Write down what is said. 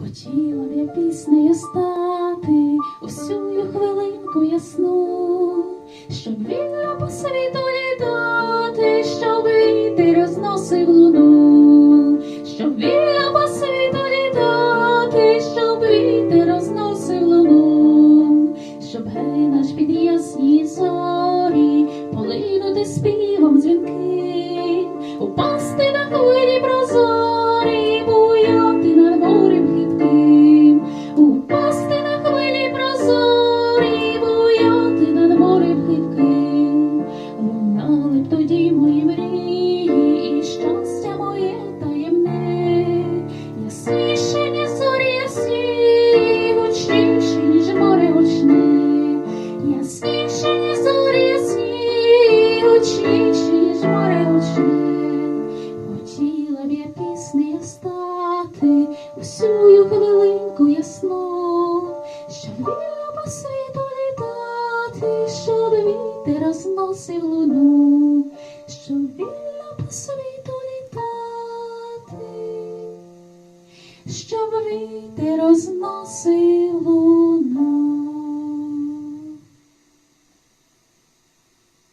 Хотіла б я піснею стати усю хвилинку ясну, щоб вільно по світу літати, щоб вітер розносив луну, щоб вільно по світу літати, щоб вітер розносив луну, щоб гей наш під ясні зорі полинути співом дзвінки, усю хвилинку ясну, щоб вільно по світу літати, щоб вітер розносив луну, щоб вільно по світу літати, щоб вітер розносив луну.